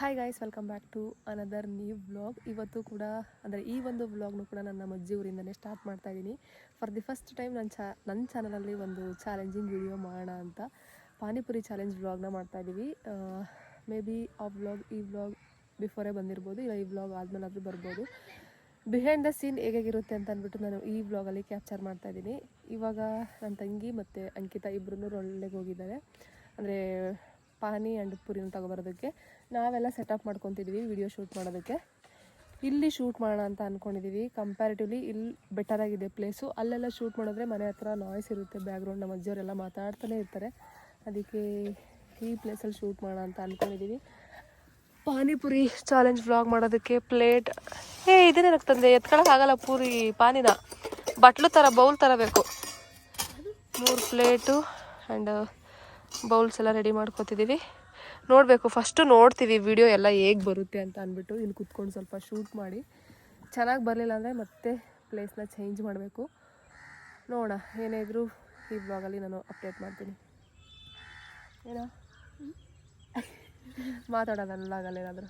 Hi guys welcome back to another new vlog ಇವತ್ತು ಕೂಡ, ಅಂದರೆ ಈ ಒಂದು ವ್ಲಾಗ್ನು ಕೂಡ ನನ್ನ ಅಜ್ಜಿ ಊರಿಂದಲೇ ಸ್ಟಾರ್ಟ್ ಮಾಡ್ತಾ ಇದ್ದೀನಿ. ಫಾರ್ ದಿ ಫಸ್ಟ್ ಟೈಮ್ ನನ್ನ ಚಾ ನನ್ನ ಚಾನಲಲ್ಲಿ ಒಂದು ಚಾಲೆಂಜಿಂಗ್ ವಿಡಿಯೋ ಮಾಡೋಣ ಅಂತ ಪಾನಿಪುರಿ ಚಾಲೆಂಜ್ ವ್ಲಾಗ್ನ ಮಾಡ್ತಾ ಇದ್ದೀವಿ. ಮೇ ಬಿ ಆ ವ್ಲಾಗ್ ಈ ವ್ಲಾಗ್ ಬಿಫೋರೇ ಬಂದಿರ್ಬೋದು, ಇಲ್ಲ ಈ ವ್ಲಾಗ್ ಆದಮೇಲಾದರೂ ಬರ್ಬೋದು. ಬಿಹೈಂಡ್ ದ ಸೀನ್ ಹೇಗಾಗಿರುತ್ತೆ ಅಂತ ಅಂದ್ಬಿಟ್ಟು ನಾನು ಈ ವ್ಲಾಗಲ್ಲಿ ಕ್ಯಾಪ್ಚರ್ ಮಾಡ್ತಾ ಇದ್ದೀನಿ. ಇವಾಗ ನನ್ನ ತಂಗಿ ಮತ್ತು ಅಂಕಿತಾ ಇಬ್ಬರೂ ಒಳ್ಳೆಗೆ ಹೋಗಿದ್ದಾರೆ. ಅಂದರೆ ಪಾನಿ ಆ್ಯಂಡ್ ಪುರಿನ ತಗೊಬರೋದಕ್ಕೆ. ನಾವೆಲ್ಲ ಸೆಟಪ್ ಮಾಡ್ಕೊತಿದ್ವಿ ವಿಡಿಯೋ ಶೂಟ್ ಮಾಡೋದಕ್ಕೆ. ಇಲ್ಲಿ ಶೂಟ್ ಮಾಡೋಣ ಅಂತ ಅಂದ್ಕೊಂಡಿದ್ದೀವಿ ಕಂಪ್ಯಾರಿಟಿವ್ಲಿ ಇಲ್ಲಿ ಬೆಟರ್ ಆಗಿದೆ ಪ್ಲೇಸು ಅಲ್ಲೆಲ್ಲ ಶೂಟ್ ಮಾಡಿದ್ರೆ ಮನೆ ಹತ್ರ ನಾಯ್ಸ್ ಇರುತ್ತೆ ಬ್ಯಾಕ್ಗ್ರೌಂಡ್ ನಮ್ಮ ಅಜ್ಜಿಯವರೆಲ್ಲ ಮಾತಾಡ್ತಾನೆ ಇರ್ತಾರೆ. ಅದಕ್ಕೆ ಈ ಪ್ಲೇಸಲ್ಲಿ ಶೂಟ್ ಮಾಡೋಣ ಅಂತ ಅಂದ್ಕೊಂಡಿದ್ದೀವಿ ಪಾನಿಪುರಿ ಚಾಲೆಂಜ್ ವ್ಲಾಗ್ ಮಾಡೋದಕ್ಕೆ ಪ್ಲೇಟ್ ಏ ಇದೇನಕ್ಕೆ ತಂದೆ, ಎತ್ಕೊಳಕ್ಕಾಗಲ್ಲ ಪೂರಿ, ಪಾನಿನ. ಬಟ್ಲು ಥರ ಬೌಲ್ ಥರ ಬೇಕು. ಮೂರು ಪ್ಲೇಟು ಆ್ಯಂಡ್ ಬೌಲ್ಸ್ ಎಲ್ಲ ರೆಡಿ ಮಾಡ್ಕೊತಿದ್ದೀವಿ ನೋಡಬೇಕು. ಫಸ್ಟು ನೋಡ್ತೀವಿ ವಿಡಿಯೋ ಎಲ್ಲ ಹೇಗೆ ಬರುತ್ತೆ ಅಂತ ಅಂದ್ಬಿಟ್ಟು ಇಲ್ಲಿ ಕುತ್ಕೊಂಡು ಸ್ವಲ್ಪ ಶೂಟ್ ಮಾಡಿ. ಚೆನ್ನಾಗಿ ಬರಲಿಲ್ಲ ಅಂದರೆ ಮತ್ತೆ ಪ್ಲೇಸ್ನ ಚೇಂಜ್ ಮಾಡಬೇಕು. ನೋಡೋಣ ಏನೇ ಇದ್ರೂ ಈ ಬ್ಲಾಗಲ್ಲಿ ನಾನು ಅಪ್ಡೇಟ್ ಮಾಡ್ತೀನಿ. ಏನೋ? ಮಾತಾಡೋಣ ಆಗಲ್ಲ ಏನಾದರೂ.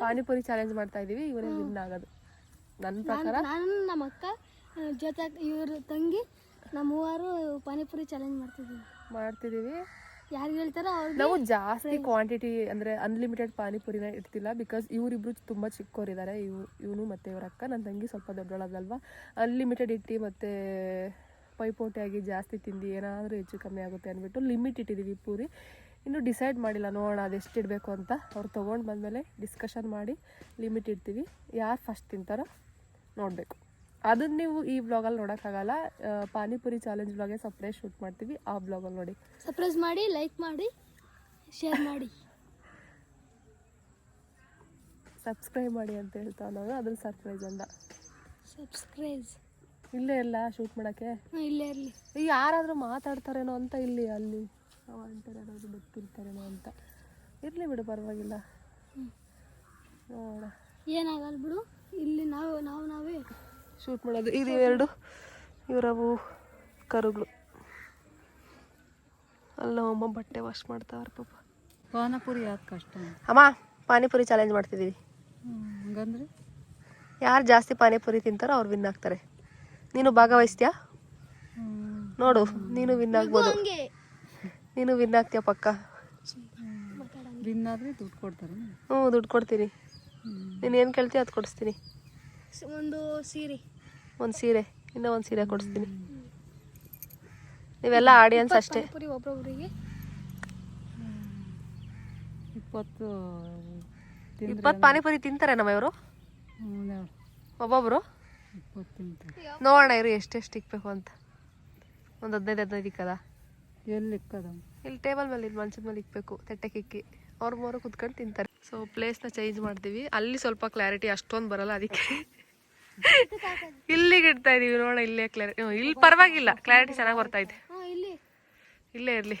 ಪಾನಿಪುರಿ ಚಾಲೆಂಜ್ ಮಾಡ್ತಾ ಇದ್ದೀವಿ ಇವರೇ ವಿನ್ ಆಗೋದು. ನನ್ನ ಪ್ರಕಾರ? ನಾನು ನಮ್ಮ ಅಕ್ಕ ಜೊತೆ ಇವ್ರ ತಂಗಿ ನಮ್ಮ ಮೂವರು ಪಾನಿಪುರಿ ಚಾಲೆಂಜ್ ಮಾಡ್ತಿದ್ದೀವಿ ಮಾಡ್ತಿದ್ದೀವಿ ಯಾರು ಹೇಳ್ತಾರೋ ನಾವು ಜಾಸ್ತಿ ಕ್ವಾಂಟಿಟಿ ಅಂದ್ರೆ ಅನ್ಲಿಮಿಟೆಡ್ ಪಾನಿಪುರಿನ ಇಡ್ತಿಲ್ಲ ಬಿಕಾಸ್ ಇವರಿಬ್ರು ತುಂಬಾ ಚಿಕ್ಕವರಿದ್ದಾರೆ ಇವ್ ಇವನು ಮತ್ತೆ ಇವರ ಅಕ್ಕ ನನ್ನ ತಂಗಿ ಸ್ವಲ್ಪ ದೊಡ್ಡೋಳದಲ್ವಾ ಅನ್ಲಿಮಿಟೆಡ್ ಇಟ್ಟು ಮತ್ತು ಪೈಪೋಟಿಯಾಗಿ ಜಾಸ್ತಿ ತಿಂದು ಏನಾದರೂ ಹೆಚ್ಚು ಕಮ್ಮಿ ಆಗುತ್ತೆ ಅಂದ್ಬಿಟ್ಟು ಲಿಮಿಟ್ ಇಟ್ಟಿದ್ದೀವಿ ಪೂರಿ. ಇನ್ನೂ ಡಿಸೈಡ್ ಮಾಡಿಲ್ಲ ನೋಡೋಣ ಅದೆಷ್ಟು ಇಡಬೇಕು ಅಂತ. ಅವ್ರು ತೊಗೊಂಡು ಬಂದಮೇಲೆ ಡಿಸ್ಕಷನ್ ಮಾಡಿ ಲಿಮಿಟ್ ಇಡ್ತೀವಿ. ಯಾರು ಫಸ್ಟ್ ತಿಂತಾರೋ ನೋಡಬೇಕು. ಅದನ್ನ ನೀವು ಈ ಬ್ಲಾಗಲ್ಲಿ ನೋಡೋಕ್ಕಾಗಲ್ಲ. ಆಗಲ್ಲ ಪಾನಿಪುರಿ ಚಾಲೆಂಜ್ ಬ್ಲಾಗೆ ಸಪ್ರೈಸ್ ಶೂಟ್ ಮಾಡ್ತೀವಿ. ಆ ಬ್ಲಾಗಲ್ಲಿ ನೋಡಿ. ಸರ್ಪ್ರೈಸ್ ಮಾಡಿ ಲೈಕ್ ಮಾಡಿ ಶೇರ್ ಮಾಡಿ. ಸಬ್ಸ್ಕ್ರೈಬ್ ಮಾಡಿ ಅಂತ ಹೇಳ್ತಾ ನಾವು ಅದ್ರ ಸರ್ಪ್ರೈಸ್ ಅಂತ ಸಬ್ಸ್ಕ್ರೈಸ್ ಇಲ್ಲೇ ಇಲ್ಲ ಶೂಟ್ ಮಾಡಕ್ಕೆ? ಇಲ್ಲೇ ಇರಲಿ. ಈ ಯಾರಾದರೂ ಮಾತಾಡ್ತಾರೇನೋ ಅಂತ ಇಲ್ಲಿ ಅಲ್ಲಿ. ಅಂತಾರೆ ಯಾರಾದರೂ ಗೊತ್ತಿರ್ತಾರೇನೋ ಅಂತ. ಇರಲಿ ಬಿಡು ಪರವಾಗಿಲ್ಲ. ನೋಡ ಏನಾಗಲ್ಲ ಬಿಡು. ಇಲ್ಲಿ ನಾವು ನಾವು ನಾವೇ ಶೂಟ್ ಮಾಡೋದು. ಇದು ಎರಡು. ಇವರವು ಕರುಗಳು. ಅಲ್ಲ ಅಮ್ಮ ಬಟ್ಟೆ ವಾಶ್ ಮಾಡ್ತಾವ್ರ ಪಾಪ. ಪಾನಿಪುರಿ ಯಾಕೆ ಕಷ್ಟ? ಅಮ್ಮ ಪಾನಿಪುರಿ ಚಾಲೆಂಜ್ ಮಾಡ್ತಿದ್ದೀವಿ ಹಂಗಂದ್ರೆ? ಯಾರು ಜಾಸ್ತಿ ಪಾನಿಪುರಿ ತಿಂತಾರೋ ಅವ್ರು ವಿನ್ ಆಗ್ತಾರೆ. ನೀನು ಭಾಗವಹಿಸ್ತೀಯಾ? ನೋಡು ನೀನು ವಿನ್ ಆಗ್ಬೋದು. ನೀನು ವಿನ್ ಆಗ್ತೀಯ ಪಕ್ಕ? ವಿನ್ ಆದರೆ ದುಡ್ಡು ಕೊಡ್ತಾರೆ. ಹ್ಞೂ ದುಡ್ಡು ಕೊಡ್ತೀನಿ. ನೀನು ಏನು ಕೇಳ್ತೀಯ ಅದು ಕೊಡಿಸ್ತೀನಿ. ಒಂದು ಸೀರೆ. ಒಂದು ಸೀರೆ. ಇನ್ನೂ ಒಂದು ಸೀರೆ ಕೊಡಿಸ್ತೀನಿ. ನೀವೆಲ್ಲ ಆಡಿಯನ್ಸ್ ಅಷ್ಟೇ. ಒಬ್ಬೊಬ್ಬರಿಗೆ ಇಪ್ಪತ್ತು ಇಪ್ಪತ್ತು ಪಾನಿಪುರಿ ತಿಂತಾರೆ ನಮ್ಮ ಇವರು ಒಬ್ಬೊಬ್ಬರು ನೋಡೋಣ ಇರು ಎಷ್ಟೆಷ್ಟು ಇಕ್ಬೇಕು ಅಂತ. ಒಂದು ಹದಿನೈದು ಹದಿನೈದು ಇಕ್ಕದ? ಎಲ್ಲಿ ಇಕ್ಕದ? ಇಲ್ಲಿ ಟೇಬಲ್ ಮೇಲೆ ಇಲ್ಲಿ ಮಂಚದ ಮೇಲೆ ಇಕ್ಬೇಕು ತಟ್ಟೆಗೆ ಇಕ್ಕಿ ಅವ್ರ ಮೂರು ಕುತ್ಕೊಂಡು ತಿಂತಾರೆ. ಸೊ ಪ್ಲೇಸ್ನ ಚೇಂಜ್ ಮಾಡ್ತೀವಿ. ಅಲ್ಲಿ ಸ್ವಲ್ಪ ಕ್ಲಾರಿಟಿ ಅಷ್ಟೊಂದು ಬರಲ್ಲ ಅದಕ್ಕೆ ಇಲ್ಲಿಗೆ ಇಡ್ತಾ ಇದೀವಿ ನೋಡ ಇಲ್ಲೇ ಕ್ಲಾರಿಟಿ ಇಲ್ಲಿ ಪರವಾಗಿಲ್ಲ ಕ್ಲಾರಿಟಿ ಚೆನ್ನಾಗಿ ಬರ್ತಾ ಇದೆ. ಇಲ್ಲೇ. ಇರಲಿ.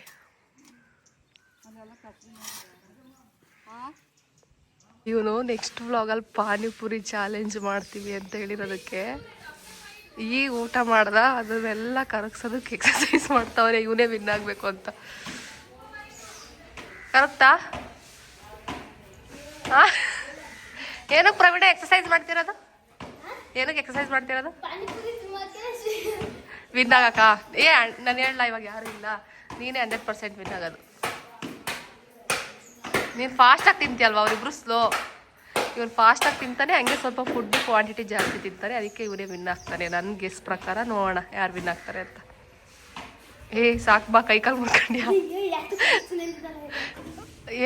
ಇವನು ನೆಕ್ಸ್ಟ್ ವ್ಲಾಗಲ್ಲಿ ಪಾನಿಪುರಿ ಚಾಲೆಂಜ್ ಮಾಡ್ತೀವಿ ಅಂತ ಹೇಳಿರೋದಕ್ಕೆ. ಈಗ ಊಟ ಮಾಡ್ದ ಅದನ್ನೆಲ್ಲ ಕರಗ್ಸೋದಕ್ಕೆ ಎಕ್ಸಸೈಸ್ ಮಾಡ್ತಾವ್ರೆ ಇವನೇ ವಿನ್ ಆಗಬೇಕು ಅಂತ. ಕರಗ್ತಾ? ಏನಕ್ಕೆ ಪ್ರವೀಣ ಎಕ್ಸಸೈಸ್ ಮಾಡ್ತಿರೋದು? ಏನಕ್ಕೆ ಎಕ್ಸಸೈಸ್ ಮಾಡ್ತಿರೋದು? ವಿನ್ ಆಗಕ್ಕ ಏ ನಾನು ಹೇಳಲ್ಲ ಇವಾಗ ಯಾರು ಇಲ್ಲ. ನೀನೇ ಹಂಡ್ರೆಡ್ ಪರ್ಸೆಂಟ್ ವಿನ್ ಆಗೋದು ನೀನು ಫಾಸ್ಟಾಗಿ ತಿಂತೀಯಲ್ವ ಅವರಿಬ್ರು ಸ್ಲೋ ಇವ್ನು ಫಾಸ್ಟಾಗಿ ತಿಂತಾನೆ ಹಂಗೆ ಸ್ವಲ್ಪ ಫುಡ್ ಕ್ವಾಂಟಿಟಿ ಜಾಸ್ತಿ ತಿಂತಾರೆ ಅದಕ್ಕೆ ಇವನೇ ವಿನ್ ಆಗ್ತಾನೆ ನನ್ನ ಗೆಸ್ ಪ್ರಕಾರ ನೋಡೋಣ ಯಾರು ವಿನ್ ಆಗ್ತಾರೆ ಅಂತ. ಏ ಸಾಕು ಬಾ ಕೈ ಕಾಲು ಮುರ್ಕೊಂಡ್ಯಾ?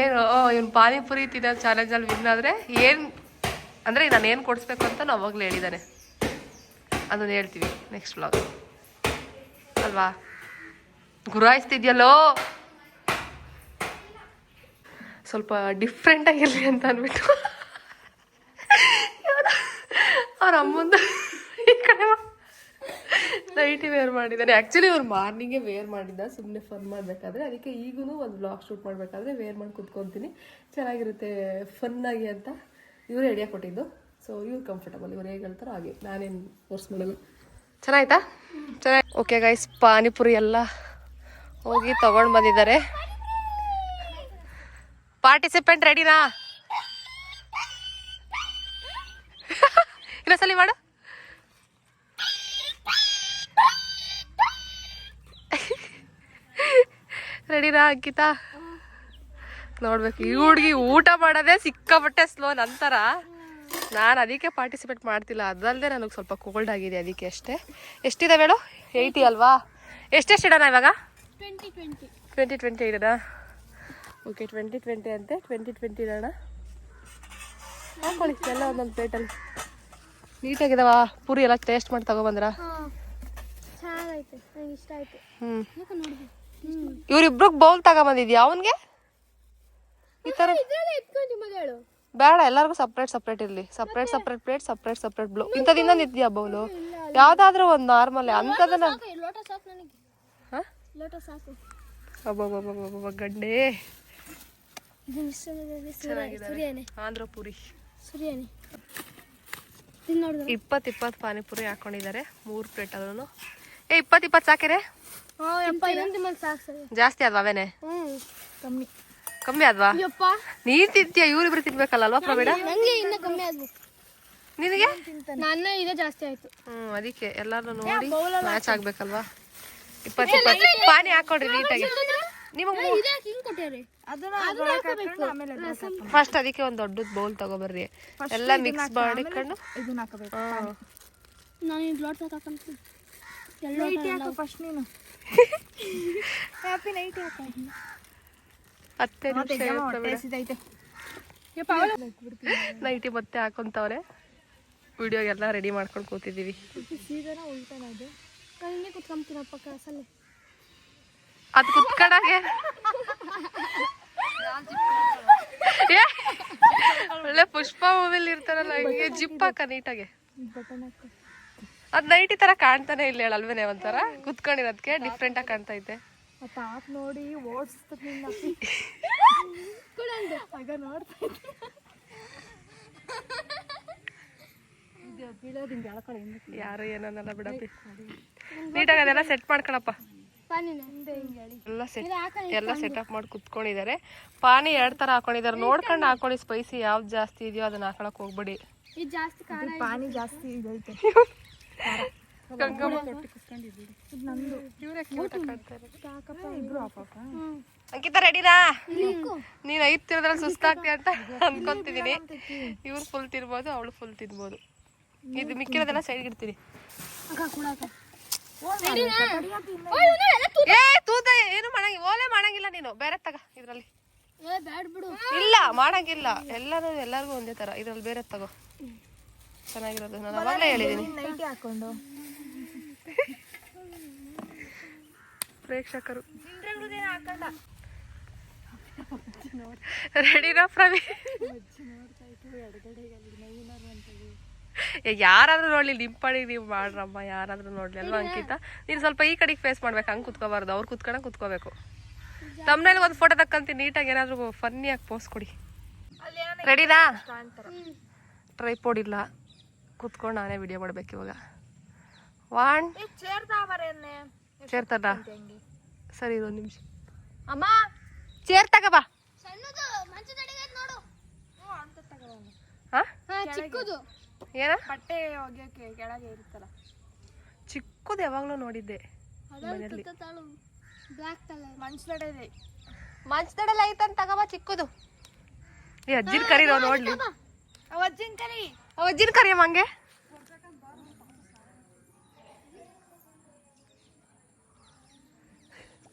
ಏನು ಇವ್ನು ಪಾನಿಪುರಿ ತಿನ್ನೋ ಚಾಲೆಂಜಲ್ಲಿ ವಿನ್ ಆದರೆ ಏನು ಅಂದರೆ ನಾನು ಏನು ಕೊಡಿಸ್ಬೇಕು ಅಂತ ನಾವು ಅವಾಗಲೇ ಹೇಳಿದ್ದಾನೆ ಅದನ್ನು ಹೇಳ್ತೀವಿ ನೆಕ್ಸ್ಟ್ ಬ್ಲಾಗ್ ಅಲ್ವಾ? ಗುರಾಯಿಸ್ತಿದ್ಯಲ್ಲೋ? ಸ್ವಲ್ಪ ಡಿಫ್ರೆಂಟ್ ಆಗಿರಲಿ ಅಂತ ಅಂದ್ಬಿಟ್ಟು ಅವ್ರ ಅಮ್ಮಂದ ಈ ಕಡೆ ನೈಟಿ ವೇರ್ ಮಾಡಿದ್ದಾನೆ ಆ್ಯಕ್ಚುಲಿ ಅವ್ರು ಮಾರ್ನಿಂಗೇ ವೇರ್ ಮಾಡಿದ್ದ. ಸುಮ್ಮನೆ ಫನ್ ಮಾಡಬೇಕಾದ್ರೆ. ಅದಕ್ಕೆ ಈಗೂ ಒಂದು ಬ್ಲಾಗ್ ಶೂಟ್ ಮಾಡಬೇಕಾದ್ರೆ ವೇರ್ ಮಾಡಿ ಕುತ್ಕೊತೀನಿ. ಚೆನ್ನಾಗಿರುತ್ತೆ ಫನ್ನಾಗಿ ಅಂತ. ಇವರು ಐಡಿಯಾ ಕೊಟ್ಟಿದ್ದು. ಸೊ ಇವ್ರು ಕಂಫರ್ಟಬಲ್ ಇವ್ರು ಹೇಗೆ ಹೇಳ್ತಾರೋ ಹಾಗೆ. ನಾನೇನು ಫೋರ್ಸ್ ಮಾಡಲ್ಲ ಚೆನ್ನಾಯ್ತಾ? ಚೆನ್ನಾಗಿ ಓಕೆ ಗೈಸ್ ಪಾನಿಪುರಿ ಎಲ್ಲ ಹೋಗಿ ತಗೊಂಡು ಬಂದಿದ್ದಾರೆ. ಪಾರ್ಟಿಸಿಪೆಂಟ್ ರೆಡಿನಾ ಇನ್ನೊಂದ್ಸಲಿ ಮಾಡು. ರೆಡಿನಾ ಅಂಕಿತಾ? ನೋಡ್ಬೇಕು. ಈ ಹುಡುಗಿ ಊಟ ಮಾಡೋದೇ ಸಿಕ್ಕಾಪಟ್ಟೆ ಸ್ಲೋ ನಂತರ ನಾನು ಅದಕ್ಕೆ ಪಾರ್ಟಿಸಿಪೇಟ್ ಮಾಡ್ತಿಲ್ಲ. ಅದಲ್ಲದೆ ನನಗೆ ಸ್ವಲ್ಪ ಕೋಲ್ಡ್ ಆಗಿದೆ ಅದಕ್ಕೆ ಅಷ್ಟೇ. ಎಷ್ಟಿದೆ ಬೇಡ ಏಯ್ಟಿ ಅಲ್ವಾ? ಎಷ್ಟೆಷ್ಟು ಇಡೋಣ ಇವಾಗ? ಟ್ವೆಂಟಿ ಟ್ವೆಂಟಿ ಟ್ವೆಂಟಿ ಟ್ವೆಂಟಿ ಇಡೋಣ. ಓಕೆ ಟ್ವೆಂಟಿ ಟ್ವೆಂಟಿ ಅಂತೆ. ಟ್ವೆಂಟಿ ಟ್ವೆಂಟಿ ಇಡೋಣ. ಹಾಕೊಳ್ಳಿ ಎಲ್ಲ ಒಂದೊಂದು ಪ್ಲೇಟಲ್ಲಿ ನೀಟಾಗಿದಾವ? ಪೂರಿ ಎಲ್ಲ ಟೇಸ್ಟ್ ಮಾಡಿ ತಗೊಬಂದ್ರ? ಹ್ಞೂ ಇವ್ರಿಬ್ರಿಗೆ ಬೌಲ್ ತಗೊಂಬಂದಿದ್ಯಾ ಅವನಿಗೆ? ಈ ತರ ಬೇಡ ಎಲ್ಲರಿಗೂ ಸಪ್ರೇಟ್ ಸಪ್ರೇಟ್ ಇರ್ಲಿ. Separate separate plate separate separate blue ಇಂಥದ್ದು ಇನ್ನೊಂದು ಇದೆಯಾ ಬೌಲು ಯಾವ್ದಾದ್ರೂ ಒಂದು ನಾರ್ಮಲ್ ಅಂಥದನ್ನ ಅಬ್ಬಬ್ಬಬ್ಬಬ್ಬ ಗಂಡೇ ಇದು ಮಿಶ್ರಣದಲ್ಲಿ ಸೂರ್ಯ ಸೂರ್ಯನೇ. ಆಂಧ್ರ ಪೂರಿ ಇಪ್ಪತ್ತು ಇಪ್ಪತ್ತು ಪಾನಿಪುರಿ ಹಾಕೊಂಡಿದ್ದಾರೆ ಮೂರು ಪ್ಲೇಟ್ ಅದನ್ನು ಏ ಇಪ್ಪತ್ತು ಇಪ್ಪತ್ತು ಸಾಕಿರೆ ಜಾಸ್ತಿ ಅದ್ವಾ ಅವೇನೆ? ಕಮ್ಮಿ. ಕಮ್ಮಿ ಆದ್ವಾ? ಯಪ್ಪ. ನೀನ್ ತಿಂತೀಯ ಇವ್ರಿಬ್ರು ತಿನ್ಬೇಕಲ್ಲ ಅಲ್ವಾ ಪ್ರವೀಣ? ನನಗೆ ಇನ್ನೂ ಕಮ್ಮಿ ಆಗ್ಬೇಕು. ನಿನಗೆ? ನನ್ನ ಇದೇ ಜಾಸ್ತಿ ಆಯ್ತು. ಹ್ಮ್ ಅದಕ್ಕೆ ಎಲ್ಲಾರು ನೋಡಿ ಮ್ಯಾಚ್ ಆಗ್ಬೇಕಲ್ವಾ? ಇಪ್ಪತ್ತು ಇಪ್ಪತ್ತು. ಪಾನಿ ಹಾಕೊಡ್ರಿ ನೀಟಾಗಿ ನಿಮಗೆ ಫಸ್ಟ್ ಅದಕ್ಕೆ ಒಂದು ದೊಡ್ಡ ಬೌಲ್ ತಗೋಬರ್ರಿ. ಎಲ್ಲ ಮಿಕ್ಸ್ ಮಾಡಿಕೊಂಡು. ಹಾಕಬೇಕು ನಾನು ಇದು ಲೋಟ ಸಾಕಾಕಂತೀನಿ ಎಲ್ಲ ಫಸ್ಟ್ ನೀನು. ಹತ್ತೇ ನಿಮಿಷ ನೈಟಿ ಮತ್ತೆ ಹಾಕೊಂತವ್ರೆ. ವಿಡಿಯೋಗೆಲ್ಲ ರೆಡಿ ಮಾಡ್ಕೊಂಡು ಕೂತಿದ್ದೀವಿ. ಅದ್? ಕುತ್ಕಡಾಗೆ. ಒಳ್ಳೆ ಪುಷ್ಪ ಮೂವಿಲಿ ಇರ್ತಾರಲ್ಲ ಹಿಂಗೆ ಜಿಪ್ ಹಾಕ ನೀಟಾಗೆ. ಅದ್ ನೈಟಿ ತರ ಕಾಣ್ತಾನೆ ಇಲ್ಲ ಹೇಳಲ್ವೇನೆ ಒಂಥರ? ಕುತ್ಕೊಂಡಿರೋದಕ್ಕೆ ಡಿಫ್ರೆಂಟ್ ಆಗಿ ಕಾಣ್ತಾ ತಾತ್ ನೋಡಿ ಓಡಿಸ್ತೀನಿ ಆಗ ನೋಡ್ತಾ ಬೀಳೋದಿಂಗೆ ಎಳ್ಕೊಳ್ಳಿ ಹಿಂದಕ್ಕೆ ಯಾರು ಏನನ್ನಲ್ಲ ಬಿಡಪ್ಪಿ. ನೀಟಾಗಿ ಅದೆಲ್ಲ ಸೆಟ್ ಮಾಡ್ಕೊಳಪ್ಪ. ಎಲ್ಲ ಸೆಟ್ ಅಪ್ ಎಲ್ಲ ಸೆಟಪ್ ಮಾಡಿ ಕುತ್ಕೊಂಡಿದ್ದಾರೆ. ಪಾನಿ ಎರಡ್ ತರ ಹಾಕೊಂಡಿದ್ದಾರೆ. ನೋಡ್ಕೊಂಡು ಹಾಕೊಳ್ಳಿ ಸ್ಪೈಸಿ ಯಾವ್ದು ಜಾಸ್ತಿ ಇದೆಯೋ ಅದನ್ನ ಹಾಕೊಳಕ್ ಹೋಗ್ಬೇಡಿ. ಇದು ಜಾಸ್ತಿ ಖಾರ ಪಾನಿ ಜಾಸ್ತಿ ಅಂಕಿತಾ ರೆಡಿನಾ ನೀನ್ ಐದ್ ತಿನ್ನೋದ್ರಲ್ಲಿ ಸುಸ್ತಾಗ್ತಿ ಅಂತ ಅನ್ಕೊಂತಿದೀನಿ. ಇವ್ರು ಫುಲ್ ತಿನ್ಬೋದು ಅವಳು ಫುಲ್ ತಿನ್ಬೋದು. ಇದು ಮಿಕ್ಕಿರೋದೆಲ್ಲ ಸೈಡ್ ಇಡ್ತೀನಿ. ಏ ತೂತ ಏನು ಮಾಡಂಗಿಲ್ಲ ಓಲೆ ಮಾಡಂಗಿಲ್ಲ ನೀನು. ಬೇರೆ ತಗ ಇದ್ರಲ್ಲಿ. ಏ ಬ್ಯಾಡ ಬಿಡು. ಇಲ್ಲ ಮಾಡಂಗಿಲ್ಲ. ಎಲ್ಲರೂ ಎಲ್ಲರಿಗೂ ಒಂದೇ ತರ. ಇದ್ರಲ್ಲಿ ಬೇರೆ ತಗೋ. ಚೆನ್ನಾಗಿರೋದು. ನಾನು ಅವಾಗಲೇ ಹೇಳಿದೀನಿ. ನೈಟಿ ಹಾಕೊಂಡು ಪ್ರೇಕ್ಷಕರು. ರೆಡಿನಾ ಪ್ರವಿ ಏ, ಯಾರಾದ್ರೂ ನೋಡ್ಲಿ ನಿಮ್ ಪಾಡಿಗೆ ನೀವು ಮಾಡ್ರಮ್ಮ ಯಾರಾದ್ರೂ ನೋಡ್ಲಿ ಅಲ್ವಾ ಅಂಕಿತ? ನೀನು ಸ್ವಲ್ಪ ಈ ಕಡೆಗೆ ಫೇಸ್ ಮಾಡ್ಬೇಕು ಹಂಗೆ ಕುತ್ಕೋಬಾರ್ದು ಅವ್ರು ಕುತ್ಕೊಂಡ ಕುತ್ಕೋಬೇಕು. ತಮ್ಮನೇಲಿ ಒಂದು ಫೋಟೋ ತಕ್ಕಂತೀನಿ ನೀಟಾಗಿ ಏನಾದ್ರು ಫನ್ನಿಯಾಗಿ ಪೋಸ್ ಕೊಡಿ. ರೆಡಿನಾ ಟ್ರೈಪೋಡ್ ಇಲ್ಲ. ಕುತ್ಕೊಂಡು ನಾನೇ ವಿಡಿಯೋ ಮಾಡ್ಬೇಕು ಇವಾಗ. ವಾಣ್ ಚೇರ್ ತಗ ಸರಿ ಒಂದು ನಿಮಿಷ. ಅಮ್ಮ! ಚೇರ್ ತಗ ಬಾ ಸಣ್ಣದು ಮಂಚದ ಅಡಿಗೆ ಐತ್ ನೋಡು. ಹಾ? ಹಾ ಚಿಕ್ಕದು. ಏನ? ಬಟ್ಟೆ ಒಗೆಯೋಕೆ ಕೆಳಗೆ ಇರುತ್ತಲ್ಲ. ಚಿಕ್ಕದು ಯಾವಾಗಲೂ ನೋಡಿದ್ದೆ ಬ್ಲಾಕ್ ತಾಳು ಬ್ಲ್ಯಾಕ್ ಕಲರ್ ಮಂಚದಡೆ ಇದೆ ಮಂಚದಡೆಲ್ಲ ಐತಂತ ತಗಬ ಚಿಕ್ಕದು. ಏ ಅಜ್ಜಿನ ಕರೀರೋ ನೋಡ್ಲಿ. ಅಜ್ಜಿನ ಕರಿ. ಅವ್ ಅಜ್ಜಿನ ಕರಿಯಮ್ಮ ಹಂಗೆ?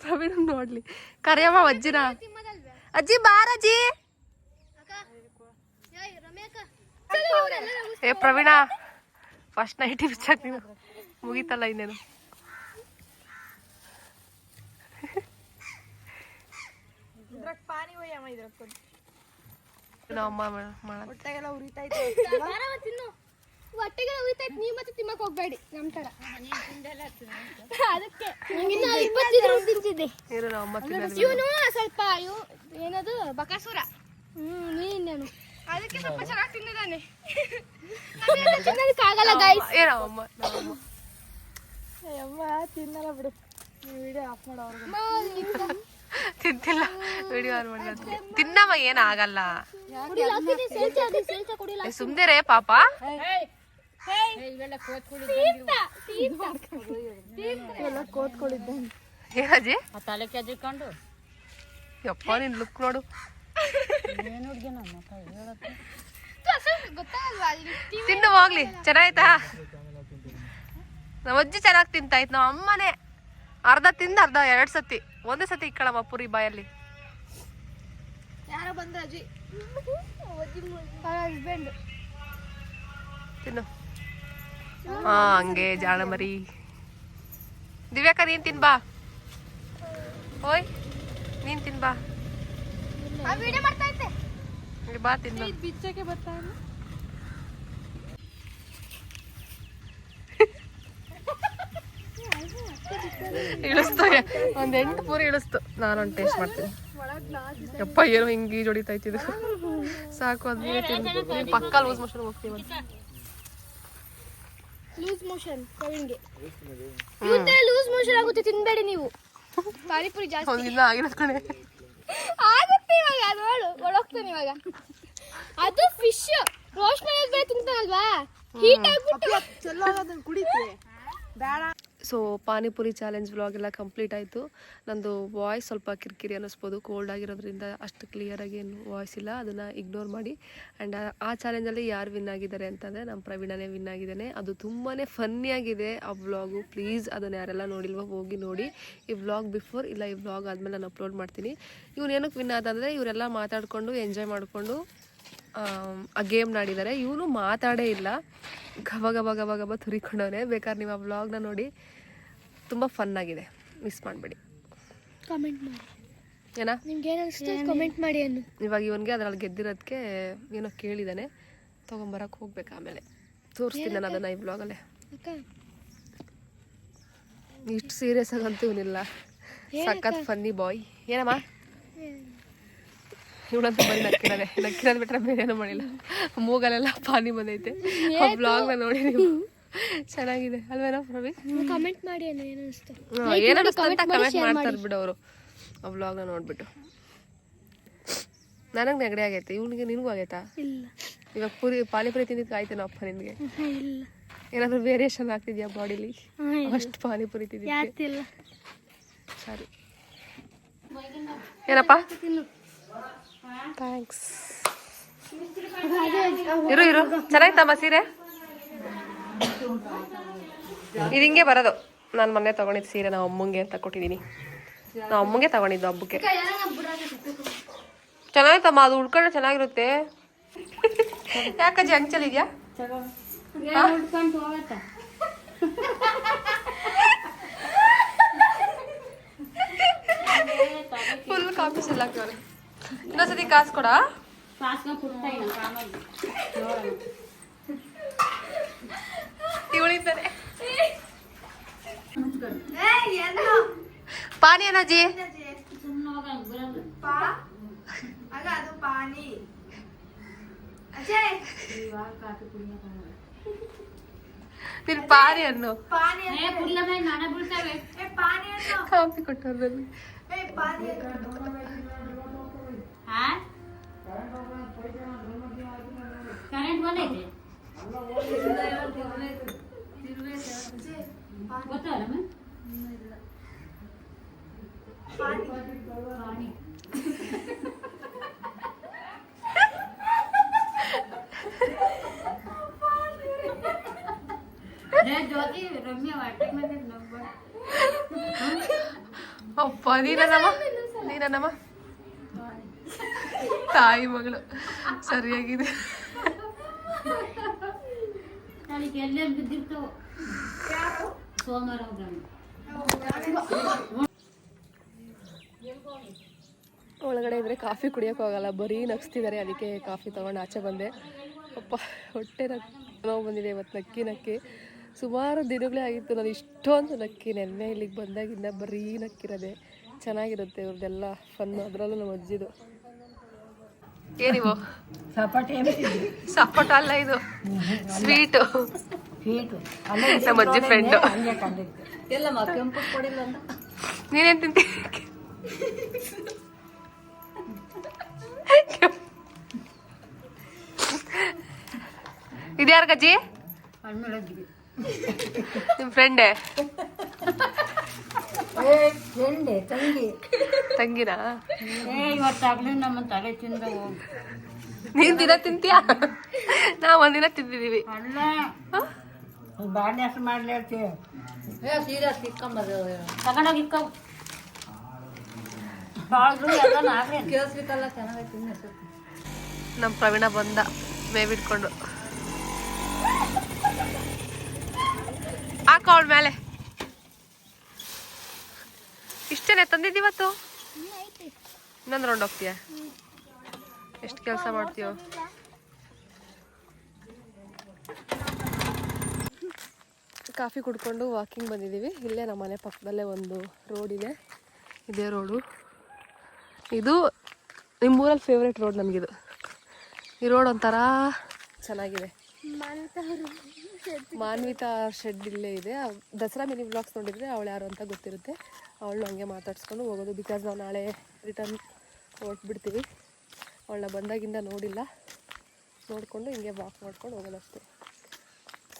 ಪ್ರವೀಣ್ ನೋಡ್ಲಿ? ಕರಿಯಮ್ಮ ಅವ್ ಅಜ್ಜಿನ. ಅಜ್ಜಿ ಬಾರಜ್ಜಿ ಏಯ್ ರಮ್ಯಾಕ ಏ ಪ್ರವೀಣ ಫಸ್ಟ್ ನೈಟಿ ಬಿಚ್ಚಾಕ್ ನೀನು. ಮುಗೀತಲ್ಲ ಇನ್ನೇನು. ನಮ್ಮ ಅಮ್ಮ ಮಾಡೋದು ಹೊಟ್ಟೆಗೆಲ್ಲ ಉರಿತೈತೆ ಹೊಟ್ಟೆಗೆ ಉಳಿತೈತೆ ನೀ ಮತ್ತೆ ತಿಮ್ಮಕ್ ಹೋಗ್ಬೇಡಿ. ನಮ್ ತರ. ಅದಕ್ಕೆ. ಇನ್ನು ಇಪ್ಪತ್ತಿದ್ರು ತಿಂತಿದ್ದೆ. ಇರು ನಮ್ಮ ಇವನು ಸ್ವಲ್ಪ ಇವು ಏನದು? ಬಕಾಸುರ. ಹ್ಮ್ ನೀನು ಅದಕ್ಕೆ ಸ್ವಲ್ಪ ಚೆನ್ನಾಗಿ ತಿಂದಿದ್ದಾನೆ. ತಿನ್ನೋದಕ್ಕಾಗಲ್ಲ ನಮ್ಮಮ್ಮ ನಮ್ಮಮ್ಮ ಅಮ್ಮ ತಿನ್ನಲ್ಲ ಬಿಡು. ವಿಡಿಯೋ ಆಫ್ ತಿಂತಿಲ್ಲ. ವಿಡಿಯೋ ಆನ್ ಮಾಡಿದ್ರೆ ತಿನ್ನಮ್ಮ ಏನಾಗಲ್ಲ ಸುಮ್ನೆ ರೇ ಪಾಪ. ಎಲ್ಲ ಕೋತ್ಕೊಂಡಿದ್ದಂಗೆ ಆ ತಲೆ ಕೆಜಿಕೊಂಡು ಯಪ್ಪ ನಿನ್ ಲುಕ್ ನೋಡು. ಏನು ಹುಡುಗಿ ನಮ್ಮ ತಿನ್ನು ಹೋಗ್ಲಿ ಚೆನ್ನಾಯ್ತಾ? ನಮ್ಮ ಅಜ್ಜಿ ಚೆನ್ನಾಗಿ ತಿಂತಾಯ್ತು ನಮ್ಮ ಅಮ್ಮನೇ. ಅರ್ಧ ತಿಂದ ಅರ್ಧ ಎರಡ್ ಸತಿ. ಒಂದೇ ಸತಿ ಇಕ್ಕಳಮ್ಮ ಪುರಿ ಬಾಯಲ್ಲಿ. ಯಾರೋ ಬಂದ ಅಜ್ಜಿ. ಹಸ್ಬೆಂಡ್. ತಿನ್ನು. ಹಾ ಹಂಗೆ ಜಾಣ ಮರಿ ದಿವ್ಯಾಕ ನೀನ್ ತಿನ್ ಬಾ. ಓಯ್ ನೀನ್ ತಿನ್ ಬಾ. ಆ ವಿಡಿಯೋ ಮಾಡ್ತಾ ಇದ್ದೆ. ಇಲ್ಲಿ ಬಾ ತಿನ್ ಬಿಚ್ಚಕ್ಕೆ ಬರ್ತಾ ಇಲ್ಲ? ಇಳಿಸ್ತು ಒಂದ್ ಎಂಟು ಪೂರಿ ಇಳಿಸ್ತು. ನಾನೊಂದು ಟೇಸ್ಟ್ ಮಾಡ್ತೀನಿ. ಯಪ್ಪ ಏನೋ ಹಿಂಗೆ ಜೊಡಿತೈತಿದು ಸಾಕು ಅದ್ನೇ ತಿಂದು ಪಕ್ಕ ಲೂಸ್ ಮೋಷನ್ ಹೋಗ್ತೀವಿ. ಲೂಸ್ ಮೋಷನ್ ಕವಿಂಗೆ ಇವತ್ತೆ ಲೂಸ್ ಮೋಷನ್ ಆಗುತ್ತೆ ತಿನ್ಬೇಡಿ ನೀವು. ಪಾನಿಪುರಿ ಜಾಸ್ತಿ. ಹೋಗಿಲ್ಲ ಆಗಿರತ್ಕಣೆ ಕಣೆ. ಆಗುತ್ತೆ ಇವಾಗ ಅದು ನೋಡು ಒಳಗ್ತಾನೆ ಇವಾಗ. ಅದು ಫಿಶ್ ರೋಸ್ಟ್ ಮಾಡಿದ್ರೆ ತಿಂತಾನಲ್ವಾ? ಹೀಟ್ ಆಗ್ಬಿಟ್ಟು. ಚೆಲ್ಲೋದನ್ನ ಕುಡಿತೀವಿ ಬೇಡ. ಸೊ ಪಾನಿಪುರಿ ಚಾಲೆಂಜ್ ವ್ಲಾಗ್ ಎಲ್ಲ ಕಂಪ್ಲೀಟ್ ಆಯಿತು. ನಂದು ವಾಯ್ಸ್ ಸ್ವಲ್ಪ ಕಿರಿಕಿರಿ ಅನ್ನಿಸ್ಬೋದು. ಕೋಲ್ಡ್ ಆಗಿರೋದ್ರಿಂದ ಅಷ್ಟು ಕ್ಲಿಯರಾಗಿ ಏನು ವಾಯ್ಸ್ ಇಲ್ಲ. ಅದನ್ನು ಇಗ್ನೋರ್ ಮಾಡಿ. ಆ್ಯಂಡ್ ಆ ಚಾಲೆಂಜಲ್ಲಿ ಯಾರು ವಿನ್ ಆಗಿದ್ದಾರೆ ಅಂತಂದರೆ ನಮ್ಮ ಪ್ರವೀಣನೇ ವಿನ್ ಆಗಿದ್ದಾನೆ. ಅದು ತುಂಬಾ ಫನ್ನಿಯಾಗಿದೆ ಆ ವ್ಲಾಗು ಪ್ಲೀಸ್ ಅದನ್ನು ಯಾರೆಲ್ಲ ನೋಡಿಲ್ವ ಹೋಗಿ ನೋಡಿ. ಈ ವ್ಲಾಗ್ ಬಿಫೋರ್ ಇಲ್ಲ, ಈ ವ್ಲಾಗ್ ಆದಮೇಲೆ ನಾನು ಅಪ್ಲೋಡ್ ಮಾಡ್ತೀನಿ. ಇವ್ನು ಏನಕ್ಕೆ ವಿನ್ ಆದಂದರೆ ಇವರೆಲ್ಲ ಮಾತಾಡಿಕೊಂಡು ಎಂಜಾಯ್ ಮಾಡಿಕೊಂಡು ಆ ಗೇಮ್ ಆಡಿದ್ದಾರೆ. ಇವನು ಮಾತಾಡೇ ಇಲ್ಲ. ಗಬ ಗಬ ಗಬ ಗಬ ತುರಿಕೊಂಡವನೇ. ಬೇಕಾದ್ರೆ ನೀವು ಆ ವ್ಲಾಗ್ನ ನೋಡಿ. ತುಂಬ ಫನ್ ಆಗಿದೆ. ಮಿಸ್ ಮಾಡಬೇಡಿ. ಕಾಮೆಂಟ್ ಮಾಡಿ. ಏನಾ? ನಿಮ್ಗೆ ಏನು ಕಮೆಂಟ್ ಮಾಡಿ ಅನ್ನು. ಇವಾಗ ಇವನಿಗೆ ಅದ್ರಲ್ಲಿ ಗೆದ್ದಿರೋದಕ್ಕೆ ಏನೋ ಕೇಳಿದ್ದಾನೆ ತೊಗೊಂಬರಕ್ಕೆ ಹೋಗ್ಬೇಕು ಆಮೇಲೆ. ತೋರಿಸ್ತೀನಿ ನಾನು ಅದನ್ನು ಈ ಬ್ಲಾಗಲ್ಲೇ ಇಷ್ಟು ಸೀರಿಯಸ್ ಆಗಂತೂ ಇವನಿಲ್ಲ. ಸಖತ್ ಫನ್ನಿ ಬಾಯ್ ಏನಮ್ಮ? ಇವಳಂತೂ ಬಂದು ನಕ್ಕಿರೋದೆ. ನಕ್ಕಿರೋದು ಬಿಟ್ರೆ ಬೇರೆ ಏನೂ ಮಾಡಿಲ್ಲ. ಮೂಗಲೆಲ್ಲ ಪಾನಿ ಬಂದೈತೆ. ಆ ಬ್ಲಾಗ್ನ ನೋಡಿ ನೀವು. ಚೆನ್ನಾಗಿದೆ. ಅಲ್ವೇನೋ ಪ್ರವಿ ಕಮೆಂಟ್ ಮಾಡಿ ಅನ್ನು ಏನು ಅನಿಸ್ತು ಏನಾದ್ರು ಕಮೆಂಟ್ ಮಾಡ್ತಾರೆ ಬಿಡು ಅವರು. ಆ ವ್ಲಾಗ್ನ ನೋಡ್ಬಿಟ್ಟು. ನನಗೆ ನೆಗಡಿ ಆಗೈತೆ. ಇವನಿಗೆ ನಿನಗೂ ಆಗೈತಾ? ಇಲ್ಲ. ಇವಾಗ ಪೂರಿ ಪಾನಿಪುರಿ ತಿಂದಿದ್ದು ಆಯ್ತೇನಪ್ಪ ನಿನಗೆ? ಇಲ್ಲ. ಏನಾದ್ರು ವೇರಿಯೇಷನ್ ಆಗ್ತಿದ್ಯಾ ಬಾಡಿಲಿ? ಅಷ್ಟು ಪಾನಿಪುರಿ ತಿಂದಿದ್ದೆ ಯಾತಿಲ್ಲ ಸರಿ. ಏನಪ್ಪ? ಥ್ಯಾಂಕ್ಸ್ ಇರು ಇರು. ಚೆನ್ನಾಗಿತ್ತಮ್ಮ ಸೀರೆ? ಇದು ಹಿಂಗೆ ಬರೋದು. ನಾನು ಮೊನ್ನೆ ತಗೊಂಡಿದ್ದು ಸೀರೆ ನಾವು ಅಮ್ಮಂಗೆ ಅಂತ ಕೊಟ್ಟಿದ್ದೀನಿ ನಾವು ಅಮ್ಮಂಗೆ ತಗೊಂಡಿದ್ದು ಹಬ್ಬಕ್ಕೆ. ಚೆನ್ನಾಗಿತ್ತಮ್ಮ ಅದು ಉಳ್ಕೊಂಡ್ರೆ ಚೆನ್ನಾಗಿರುತ್ತೆ. ಯಾಕಜ್ಜಿ ಹಂಗೆ ಚಲಿದ್ಯಾ ಫುಲ್ ಕಾಫಿ ಸೆಲ್ ಇನ್ನೊಂದ್ಸತಿ ಕಾಸು ಕೊಡ? ಪಾಸ್ಕೊಂಡು ಕುಡ್ತಾ ಇಲ್ಲ ಆಮೇಲೆ ನೋಡೋಣ ಇವಳಿದ್ದಾರೆ ಪಾನಿ ಅನಾಜಿ ಸುಮ್ಮನೆ ಹೋಗಂಗ ಬರಲ್ಲ ಪಾ ಆಗ ಅದು ಅಪ್ಪ ನೀನಮ್ಮ ನೀನಮ್ಮ ತಾಯಿ ಮಗಳು ಸರಿಯಾಗಿದೆ ನನಗೆ ಎಲ್ಲೇ ಬಿದ್ದಿರ್ತಾವ ಸೋಮವಾರ ಒಳಗಡೆ ಇದ್ರೆ ಕಾಫಿ ಕುಡಿಯೋಕೆ ಹೋಗಲ್ಲ ಬರೀ ನಗ್ಸ್ತಿದಾರೆ. ಅದಕ್ಕೆ ಕಾಫಿ ತಗೊಂಡು ಆಚೆ ಬಂದೆ. ಅಪ್ಪ ಹೊಟ್ಟೆ ನೋವು ಬಂದಿದೆ ಇವತ್ತು ನಕ್ಕಿ ನಕ್ಕಿ. ಸುಮಾರು ದಿನಗಳೇ ಆಗಿತ್ತು ನಾನು ಇಷ್ಟೊಂದು ನಕ್ಕಿ ನೆನ್ನೆ ಇಲ್ಲಿಗೆ ಬಂದಾಗಿಂದ ಬರೀ ನಕ್ಕಿರದೆ. ಚೆನ್ನಾಗಿರುತ್ತೆ ಇವ್ರದ್ದೆಲ್ಲ ಫನ್ ಅದರಲ್ಲೂ ನಮ್ಮ ಅಜ್ಜಿದು. ಏನಿವು? ಸಪೋಟ ಅಲ್ಲ ಇದು. ಸ್ವೀಟು ನಮ್ಮ ಅಜ್ಜಿ ಫ್ರೆಂಡು ನೀನೇನು ತಿಂತಿ? ಇದ್ಯಾರ ಗಜ್ಜಿ ನಿಮ್ಮ ಫ್ರೆಂಡೇ ಫ್ರೆಂಡೇ ತಂಗಿ. ತಂಗಿನಾ? ಏ ಇವತ್ತಾಗ್ಲೂ ನಮ್ಮ ತಲೆ ತಿಂದ ಹೋಗು ನೀನ್ ದಿನ ತಿಂತೀಯಾ? ನಾವು ಒಂದಿನ ತಿಂದಿದೀವಿ. ಅಲ್ಲ. ಬಾಂಡ್ಯಾಸ ಮಾಡ್ಲಿ ಹೇಳ್ತೀವಿ ತಗೊಂಡೋಗಿ ಇಕ್ಕೋ ಕೇಳಿಸ್ಬೇಕಲ್ಲ ಚೆನ್ನಾಗೈತಿ ನಮ್ಮ ಪ್ರವೀಣ ಬಂದ ಮೇವಿಟ್ಕೊಂಡು ಹಾಕ ಅವಳ ಮೇಲೆ. ಇಷ್ಟೇನೆ ತಂದಿದ್ದೀವತ್ತು ಇನ್ನೊಂದು ರೌಂಡ್ ಹೋಗ್ತೀಯ? ಎಷ್ಟು ಕೆಲಸ ಮಾಡ್ತೀಯೋ? ಕಾಫಿ ಕುಡ್ಕೊಂಡು ವಾಕಿಂಗ್ ಬಂದಿದ್ದೀವಿ. ಇಲ್ಲೇ ನಮ್ಮ ಮನೆ ಪಕ್ಕದಲ್ಲೇ ಒಂದು ರೋಡ್ ಇದೆ. ಇದೇ ರೋಡು ಇದು ನಿಮ್ಮೂರಲ್ಲಿ ಫೇವ್ರೆಟ್ ರೋಡ್ ನಮಗಿದು. ಈ ರೋಡ್ ಒಂಥರ ಚೆನ್ನಾಗಿದೆ. ಮಾನ್ವಿತಾ ಶೆಡ್ ಇಲ್ಲೇ ಇದೆ. ದಸರಾ ಮಿನಿ ಬ್ಲಾಗ್ಸ್ ನೋಡಿದರೆ ಅವಳು ಯಾರು ಅಂತ ಗೊತ್ತಿರುತ್ತೆ. ಅವಳು ಹಂಗೆ ಮಾತಾಡ್ಸ್ಕೊಂಡು ಹೋಗೋದು. ಬಿಕಾಸ್ ನಾವು ನಾಳೆ ರಿಟರ್ನ್ ಹೊರಟ್ಬಿಡ್ತೀವಿ. ಅವಳನ್ನ ಬಂದಾಗಿಂದ ನೋಡಿಲ್ಲ. ನೋಡಿಕೊಂಡು ಹಿಂಗೆ ವಾಕ್ ಮಾಡ್ಕೊಂಡು ಹೋಗೋದಷ್ಟೇ.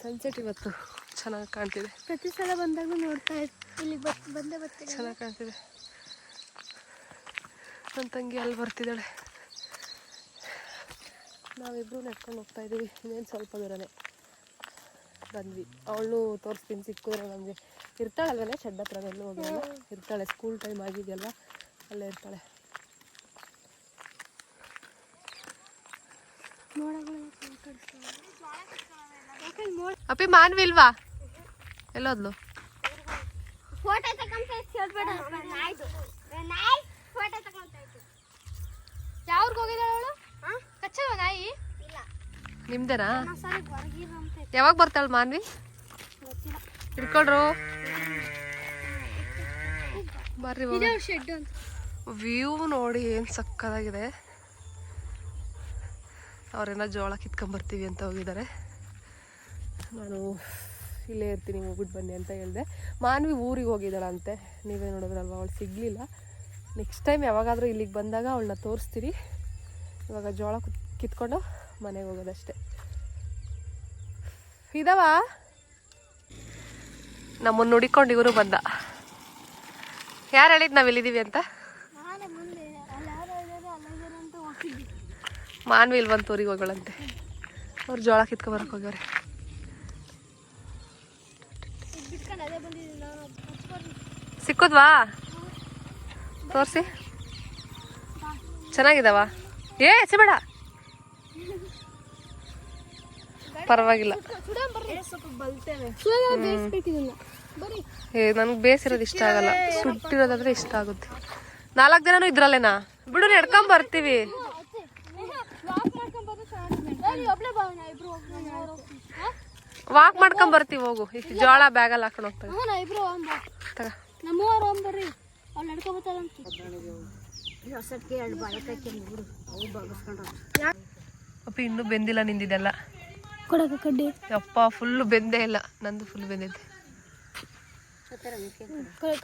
ಸನ್ಸೆಟ್ ಇವತ್ತು. ಚೆನ್ನಾಗಿ ಕಾಣ್ತಿದೆ. ಪ್ರತಿ ಸಲ ಬಂದಾಗ ನೋಡ್ತಾ ಇಲ್ಲಿ ಬಂದೇ ಬರ್ತೀನಿ. ಚೆನ್ನಾಗಿ ಕಾಣ್ತಿದೆ. ನನ್ನ ತಂಗಿ ಅಲ್ಲಿ ಬರ್ತಿದ್ದಾಳೆ. ನಾವಿಬ್ಬರು ನಡ್ಕೊಂಡು ಹೋಗ್ತಾ ಇದ್ದೀವಿ. ಇನ್ನೇನು ಸ್ವಲ್ಪ ದೂರನೇ. ಬಂದ್ವಿ. ಅವಳು ತೋರಿಸ್ತೀನಿ ಸಿಕ್ಕಿದ್ರೆ ನಮಗೆ. ಇರ್ತಾಳಲ್ವೇ ಶೆಡ್ ಹತ್ರ ಎಲ್ಲೂ ಹೋಗಿಲ್ಲ ಇರ್ತಾಳೆ. ಸ್ಕೂಲ್ ಟೈಮ್ ಆಗಿದೆಯಲ್ಲ ಅಲ್ಲೇ ಇರ್ತಾಳೆ. ಅಪ್ಪಿ ಮಾನ್ವಿ ಇಲ್ವಾ ಎಲ್ಲೋದ್ಲು ಫೋಟೋ ತಗೊಂತ ಹೇಳ್ಬೇಡ. ಆಯ್ತು ನಾಯಿ ಫೋಟೋ ತಗೊಂತ ಯಾವ್ರಿಗೆ ಹೋಗಿದ್ದಾಳೆ ಅವಳು? ಕಚ್ಚವ ನಾಯಿ? ಇಲ್ಲ. ನಿಮ್ದೇನಾ? ಯಾವಾಗ ಬರ್ತಾಳ ಮಾನ್ವಿ? ಹಿಡ್ಕೊಳ್ರು ಬರ್ರಿ ವ್ಯೂ ನೋಡಿ ಏನು ಸಕ್ಕದಾಗಿದೆ. ಅವ್ರೇನ ಜೋಳ ಕಿತ್ಕೊಂಬರ್ತೀವಿ ಅಂತ ಹೋಗಿದ್ದಾರೆ. ನಾನು ಇಲ್ಲೇ ಇರ್ತೀನಿ ಹೋಗ್ಬಿಟ್ಟು ಬನ್ನಿ ಅಂತ ಹೇಳಿದೆ. ಮಾನ್ವಿ ಊರಿಗೆ ಹೋಗಿದ್ದಾಳಂತೆ. ನೀವೇ ನೋಡಿದ್ರಲ್ವ, ಅವಳು ಸಿಗಲಿಲ್ಲ. ನೆಕ್ಸ್ಟ್ ಟೈಮ್ ಯಾವಾಗಾದರೂ ಇಲ್ಲಿಗೆ ಬಂದಾಗ ಅವಳನ್ನ ತೋರಿಸ್ತೀರಿ. ಇವಾಗ ಜೋಳ ಕುತ್- ಕಿತ್ಕೊಂಡು ಮನೆಗೆ ಹೋಗೋದಷ್ಟೆ. ಇದಾವ? ನಮ್ಮನ್ನು ನುಡಿಕೊಂಡು ಇವರು ಬಂದ. ಯಾರು ಹೇಳಿದ್ ನಾವು ಇಲ್ಲಿದ್ದೀವಿ ಅಂತ? ಮಾನ್ವಿ ಇಲ್ವಂತ ಊರಿಗೆ ಹೋಗೋಳಂತೆ ಅವ್ರು ಜೋಳ ಕಿತ್ಕೊಂಬರಕ್ಕೆ ಹೋಗ್ಯವ್ರೆ ಇದು ಬಿಟ್ಕೊಂಡು ಅದೇ ಬಂದಿದ್ದೀನಿ ನಾನು ಹಚ್ಕೊಂಡು ಸಿಕ್ಕುದ್ವಾ? ತೋರಿಸಿ. ಚೆನ್ನಾಗಿದಾವ? ಏ ಸಿಬೇಡ ಪರವಾಗಿಲ್ಲ. ಏ, ನನ್ಗೆ ಬೇಸಿರೋದು ಇಷ್ಟ ಆಗಲ್ಲ. ಸುಟ್ಟಿರೋದಾದ್ರೆ ಇಷ್ಟ ಆಗುತ್ತೆ. ನಾಲ್ಕು ದಿನನೂ ಇದ್ರಲ್ಲೇನಾ? ಬಿಡು, ನಡ್ಕೊಂಡ್ ಬರ್ತೀವಿ. ವಾಕ್ ಮಾಡ್ಕೊಂಡು ಬರ್ತೀವಿ, ಹೋಗು. ಜೋಳ ಬ್ಯಾಗಲ್ಲಿ ಹಾಕೊಂಡು ಹೋಗ್ತಾರೆ ನಮ್ಮವ್ರು ಹೊಸಕ್ಕೆ ಎರಡು ಬಾಳೆಕಾಯಿ ಬಿಡು ಅವು ಬಗಸ್ಕೊಂಡ್ರು ಅಪ್ಪ ಇನ್ನೂ ಬೆಂದಿಲ್ಲ ನಿಂದಿದೆಲ್ಲ. ಕೊಡಕ ಕಡ್ಡಿ? ಅಪ್ಪ ಫುಲ್ ಬೆಂದೇ ಇಲ್ಲ. ನಂದು ಫುಲ್ ಬೆಂದಿದೆ.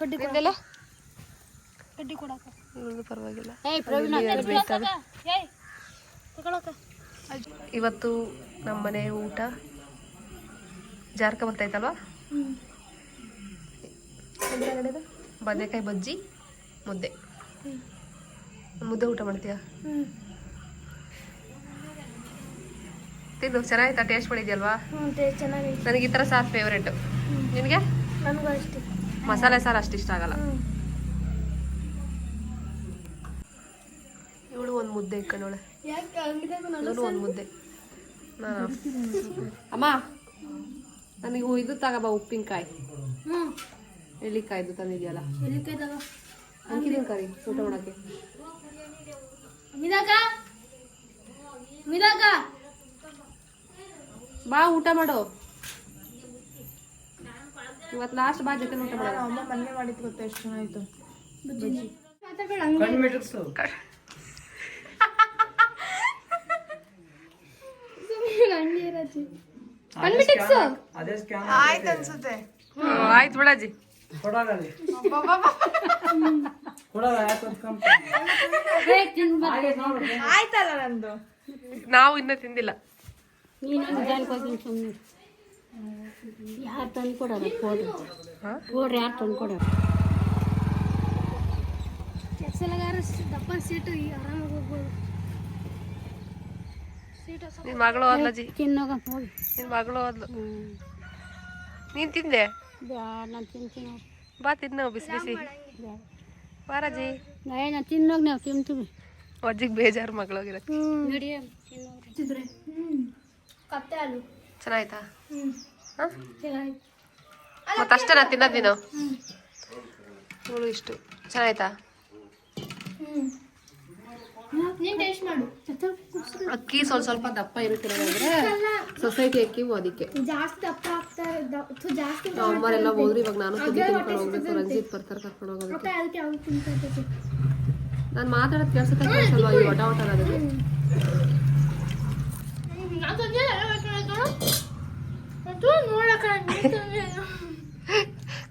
ಕಡ್ಡಿ ಬೆಂದಿಲ್ಲ? ಕಡ್ಡಿ ಕೊಡಕ ಇವ್ರದ್ದು ಪರವಾಗಿಲ್ಲ. ಇವತ್ತು ನಮ್ಮ ಮನೆ ಊಟ. ಜಾರ್ಕ ಬರ್ತೈತಲ್ವಾ ಬದನೆಕಾಯಿ ಬಜ್ಜಿ, ಮುದ್ದೆ. ಮುದ್ದೆ ಊಟ ಮಾಡ್ತೀಯಾ? ತಿಂದು ಚೆನ್ನಾಗಿತ್ತಾ? ಟೇಸ್ಟ್ ಮಾಡಿದ್ಯಲ್ವಾ ನನಗೆ ಈ ಥರ ಸಾರು ಫೇವ್ರೇಟ್ ನಿನಗೆ? ಮಸಾಲೆ ಸಾರು ಅಷ್ಟು ಇಷ್ಟ ಆಗಲ್ಲ. ಇವಳು ಒಂದು ಮುದ್ದೆ ಇಟ್ಕೊಂಡವಳೆ ಇವಳು ಒಂದು ಮುದ್ದೆ. ಅಮ್ಮ, ನನಗೆ ಇದು ತಗಬ ಉಪ್ಪಿನಕಾಯಿ. ಎಳ್ಳಿಕಾಯ್ದು ತಂದಿದ್ಯಲ್ಲ? ಎಲ್ಲಿಕಾಯಿ ತಗೋ ಅಂಕಿದ್ದೀನಿ ಕರಿ ಊಟ ಮಾಡೋಕ್ಕೆ. ಮಿದಾಕ ಮಿದಾಕ ಬಾ ಊಟ ಮಾಡು. ಇವತ್ತು ಲಾಸ್ಟ್ ಬಾ ಜೊತೆ ಊಟ ಮಾಡೋಣ ಅಮ್ಮ ಮೊನ್ನೆ ಮಾಡಿದ್ದು ಗೊತ್ತಾ ಎಷ್ಟು ಚೆನ್ನಾಗಿತ್ತು ಆಯ್ತು? ಅನ್ಸುತ್ತೆ. ಆಯ್ತು ಹಂಗೆ ಬಿಡಜ್ಜಿ ಆಯ್ತಲ್ಲ ನಂದು. ನಾವು ಇನ್ನ ತಿಂದಿಲ್ಲ. ನೀನ್ ಹೋಗಿ ಸುಮ್ಮನೆ ಯಾರು ತಂದು ತಂದು ದಪ್ಪ ಸೀಟು ಆರಾಮಾಗಿ ಹೋಗ್ಬೋದು ಮಗಳು ತಿನ್ನೋಗ ಹೋಗಿ. ನಿನ್ನ ಮಗಳು ಹೋದ್ಲು. ನೀನು ತಿಂದೆ? ಬ್ಯಾಡ ನಾನು ತಿಂತೀನಿ. ಬಾ ತಿನ್ನು ಬಿಸಿ ಬಿಸಿ. ಬಾರಾಜಿ ನಾಳೆ ನಾನು ತಿನ್ನೋಗ ನಾವು ತಿಂತೀವಿ. ಅಜ್ಜಿಗೆ ಬೇಜಾರು ಮಗಳೋಗಿರತ್ತೆ ಕತ್ತೆ ಹಾಲು. ಚೆನ್ನಾಯ್ತಾ? ಮತ್ತೆ ಅಷ್ಟೇ ನಾ ತಿನ್ನೋದು ನೀನು? ಇಷ್ಟು. ಚೆನ್ನಾಯ್ತಾ? ಅಕ್ಕಿ ಸ್ವಲ್ಪ ಸ್ವಲ್ಪ ದಪ್ಪ ಇರುತ್ತಿರೋದಂದ್ರೆ ಸೊಸೈಟಿ ಅಕ್ಕಿ ಅದಕ್ಕೆ ಜಾಸ್ತಿ ದಪ್ಪ ಜಾಸ್ತಿ ಹೋದ್ರು ಇವಾಗ ನಾನು ತಿಂಡಿ ತಿನ್ಕೊಂಡು ಹೋಗ್ಬೇಕು ರಂಜಿತ್ ಬರ್ತಾರೆ ಕರ್ಕೊಂಡು ಹೋಗೋದು ನಾನು ಮಾತಾಡೋದು ಕೇಳಿಸುತ್ತೆ ಕೇಳಿಸಲ್ವಾ ಈ ಒಟ ಒಟ ಅದಕ್ಕೆ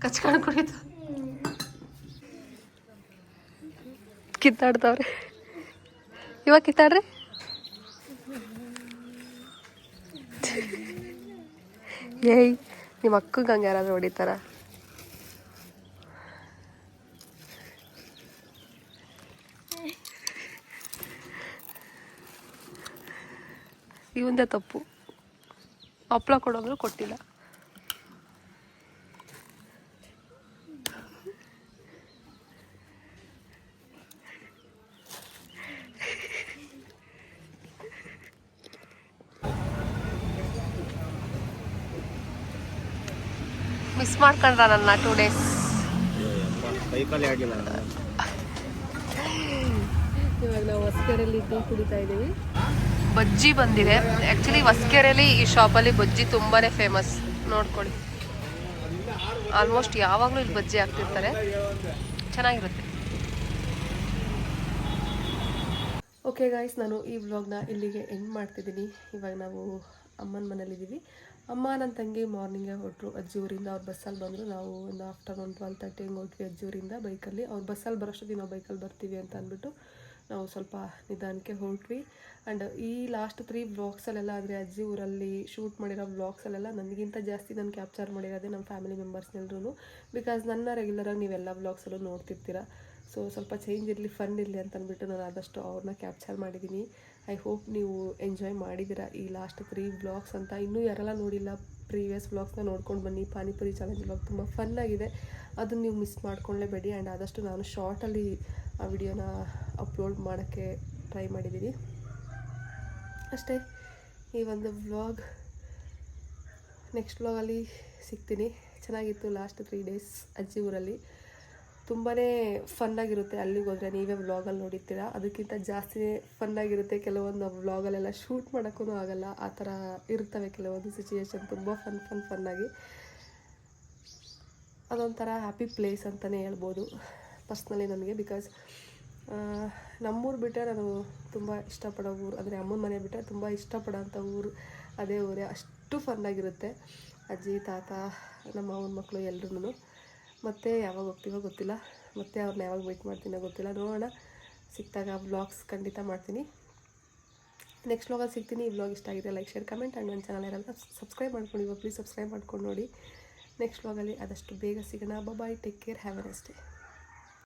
ಕಚ್ಕೊಂಡು ಕುಡಿತು. ಕಿತ್ತಾಡ್ತಾವ್ರೆ. ಇವಾಗ ಕಿತ್ತಾಡ್ರಿ ಏಯ್ ನಿಮ್ಮ ಅಕ್ಕ ಹಂಗೆ ಯಾರಾದ್ರೂ ಹೊಡಿತಾರ ಇವಂದೇ ತಪ್ಪು ಹಪ್ಪಳ ಕೊಡೋದ್ರು ಕೊಟ್ಟಿಲ್ಲ ಮಿಸ್ ಮಾಡ್ಕೊಂಡ್ರ ನನ್ನ ಟೂ ಡೇಸ್ ಇವಾಗ ನಾವು ಹೊಸಕೆರೆಯಲ್ಲಿ ಟೀ ಕುಡಿತಾ ಇದ್ದೀವಿ. ಬಜ್ಜಿ ಬಂದಿದೆ. ಆ್ಯಕ್ಚುಲಿ ಹೊಸ್ಕೆರೆಯಲ್ಲಿ ಈ ಶಾಪಲ್ಲಿ ಬಜ್ಜಿ ತುಂಬಾ ಫೇಮಸ್ ನೋಡ್ಕೊಳ್ಳಿ. ಆಲ್ಮೋಸ್ಟ್ ಯಾವಾಗಲೂ ಇಲ್ಲಿ ಬಜ್ಜಿ ಹಾಕ್ತಿರ್ತಾರೆ. ಚೆನ್ನಾಗಿರುತ್ತೆ. ಓಕೆ ಗಾಯ್ಸ್ ನಾನು ಈ ವ್ಲಾಗ್ನ ಇಲ್ಲಿಗೆ ಎಂಡ್ ಮಾಡ್ತಿದ್ದೀನಿ. ಇವಾಗ ನಾವು ಅಮ್ಮನ ಮನೇಲಿದ್ದೀವಿ. ಅಮ್ಮ ನನ್ನ ತಂಗಿ ಮಾರ್ನಿಂಗೇ ಹೊರಟ್ರು ಅಜ್ಜಿ ಊರಿಂದ ಅವ್ರು ಬಸ್ಸಲ್ಲಿ ಬಂದರು. ನಾವು ಒಂದು ಆಫ್ಟರ್ನೂನ್ ಟ್ವೆಲ್ ತರ್ಟಿ ಹಂಗೆ ಹೊರಟ್ವಿ ಅಜ್ಜಿ ಊರಿಂದ ಬೈಕಲ್ಲಿ ಅವ್ರು ಬಸ್ಸಲ್ಲಿ ಬರೋಷ್ಟೊತ್ತಿಗೆ ನಾವು ಬೈಕಲ್ಲಿ ಬರ್ತೀವಿ ಅಂತ ಅಂದ್ಬಿಟ್ಟು ನಾವು ಸ್ವಲ್ಪ ನಿಧಾನಕ್ಕೆ ಹೊರಟ್ವಿ ಆ್ಯಂಡ್ ಈ ಲಾಸ್ಟ್ ತ್ರೀ ವ್ಲಾಗ್ಸಲ್ಲೆಲ್ಲ ಆದರೆ ಅಜ್ಜಿ ಊರಲ್ಲಿ ಶೂಟ್ ಮಾಡಿರೋ ವ್ಲಾಗ್ಸಲ್ಲೆಲ್ಲ ನನಗಿಂತ ಜಾಸ್ತಿ ನಾನು ಕ್ಯಾಪ್ಚರ್ ಮಾಡಿರೋದೇ ನಮ್ಮ ಫ್ಯಾಮಿಲಿ ಮೆಂಬರ್ಸ್ನೆಲ್ಲರೂ ಬಿಕಾಸ್ ನನ್ನ ರೆಗ್ಯುಲರಾಗಿ ನೀವೆಲ್ಲ ವ್ಲಾಗ್ಸಲ್ಲೂ ನೋಡ್ತಿರ್ತೀರ. ಸೊ ಸ್ವಲ್ಪ ಚೇಂಜ್ ಇರಲಿ ಫನ್ ಇರಲಿ ಅಂತ ಅಂದ್ಬಿಟ್ಟು ನಾನು ಆದಷ್ಟು ಅವ್ರನ್ನ ಕ್ಯಾಪ್ಚರ್ ಮಾಡಿದ್ದೀನಿ ಐ ಹೋಪ್ ನೀವು ಎಂಜಾಯ್ ಮಾಡಿದ್ದೀರಾ ಈ ಲಾಸ್ಟ್ ತ್ರೀ ಬ್ಲಾಗ್ಸ್ ಅಂತ. ಇನ್ನೂ ಯಾರೆಲ್ಲ ನೋಡಿಲ್ಲ ಪ್ರೀವಿಯಸ್ ಬ್ಲಾಗ್ಸ್ನ ನೋಡ್ಕೊಂಡು ಬನ್ನಿ. ಪಾನಿಪುರಿ ಚಾಲೆಂಜ್ ಬ್ಲಾಗ್ ತುಂಬ ಆಗಿದೆ. ಅದನ್ನು ನೀವು ಮಿಸ್ ಮಾಡ್ಕೊಳ್ಳೇಬೇಡಿ ಆ್ಯಂಡ್ ಆದಷ್ಟು ನಾನು ಶಾರ್ಟಲ್ಲಿ ಆ ವಿಡಿಯೋನ ಅಪ್ಲೋಡ್ ಮಾಡೋಕ್ಕೆ ಟ್ರೈ ಮಾಡಿದ್ದೀನಿ ಅಷ್ಟೇ, ಈ ಒಂದು ವ್ಲಾಗ್ ನೆಕ್ಸ್ಟ್ ವ್ಲಾಗಲ್ಲಿ ಸಿಗ್ತೀನಿ. ಚೆನ್ನಾಗಿತ್ತು ಲಾಸ್ಟ್ ತ್ರೀ ಡೇಸ್ ಅಜ್ಜಿ ಊರಲ್ಲಿ. ತುಂಬಾ ಫನ್ನಾಗಿರುತ್ತೆ ಅಲ್ಲಿಗೆ ಹೋದರೆ. ನೀವೇ ವ್ಲಾಗಲ್ಲಿ ನೋಡಿರ್ತೀರ? ಅದಕ್ಕಿಂತ ಜಾಸ್ತಿ ಫನ್ನಾಗಿರುತ್ತೆ ಕೆಲವೊಂದು ವ್ಲಾಗಲ್ಲೆಲ್ಲ ಶೂಟ್ ಮಾಡೋಕ್ಕೂ ಆಗಲ್ಲ. ಆ ಥರ ಇರ್ತವೆ ಕೆಲವೊಂದು ಸಿಚುಯೇಷನ್ ತುಂಬ ಫನ್ ಫನ್ ಫನ್ನಾಗಿ ಅದೊಂಥರ ಹ್ಯಾಪಿ ಪ್ಲೇಸ್ ಅಂತಲೇ ಹೇಳ್ಬೋದು. ಪರ್ಸ್ನಲಿ ನನಗೆ ಬಿಕಾಸ್ ನಮ್ಮೂರು ಬಿಟ್ಟರೆ ನಾನು ತುಂಬ ಇಷ್ಟಪಡೋ ಊರು, ಅಂದರೆ ಅಮ್ಮನ ಮನೆ ಬಿಟ್ಟರೆ ತುಂಬ ಇಷ್ಟಪಡೋಂಥ ಊರು, ಅದೇ ಊರೇ. ಅಷ್ಟು ಫನ್ನಾಗಿರುತ್ತೆ ಅಜ್ಜಿ, ತಾತ, ನಮ್ಮ ಅವನ ಮಕ್ಕಳು ಎಲ್ರೂ ಮತ್ತೆ ಯಾವಾಗ ಹೋಗ್ತೀವೋ ಗೊತ್ತಿಲ್ಲ. ಮತ್ತೆ ಅವ್ರನ್ನ ಯಾವಾಗ ಮೀಟ್ ಮಾಡ್ತೀನೋ ಗೊತ್ತಿಲ್ಲ. ನೋಡೋಣ. ಸಿಕ್ಕಿದಾಗ ವ್ಲಾಗ್ಸ್ ಖಂಡಿತ ಮಾಡ್ತೀನಿ. ನೆಕ್ಸ್ಟ್ ವ್ಲಾಗಲ್ಲಿ ಸಿಗ್ತೀನಿ. ಈ ವ್ಲಾಗ್ ಇಷ್ಟ ಆಗಿದೆ ಲೈಕ್ ಶೇರ್ ಕಮೆಂಟ್ ಆ್ಯಂಡ್ ನನ್ನ ಚಾನಲ್ ಇರಲ್ಲ ಸಬ್ಸ್ಕ್ರೈಬ್ ಮಾಡ್ಕೊಂಡು ಇವಾಗ ಪ್ಲೀಸ್ ಸಬ್ಸ್ಕ್ರೈಬ್ ಮಾಡ್ಕೊಂಡು ನೋಡಿ. ನೆಕ್ಸ್ಟ್ ವ್ಲಾಗಲ್ಲಿ ಆದಷ್ಟು ಬೇಗ ಸಿಗೋಣ. Bye take care have a nice day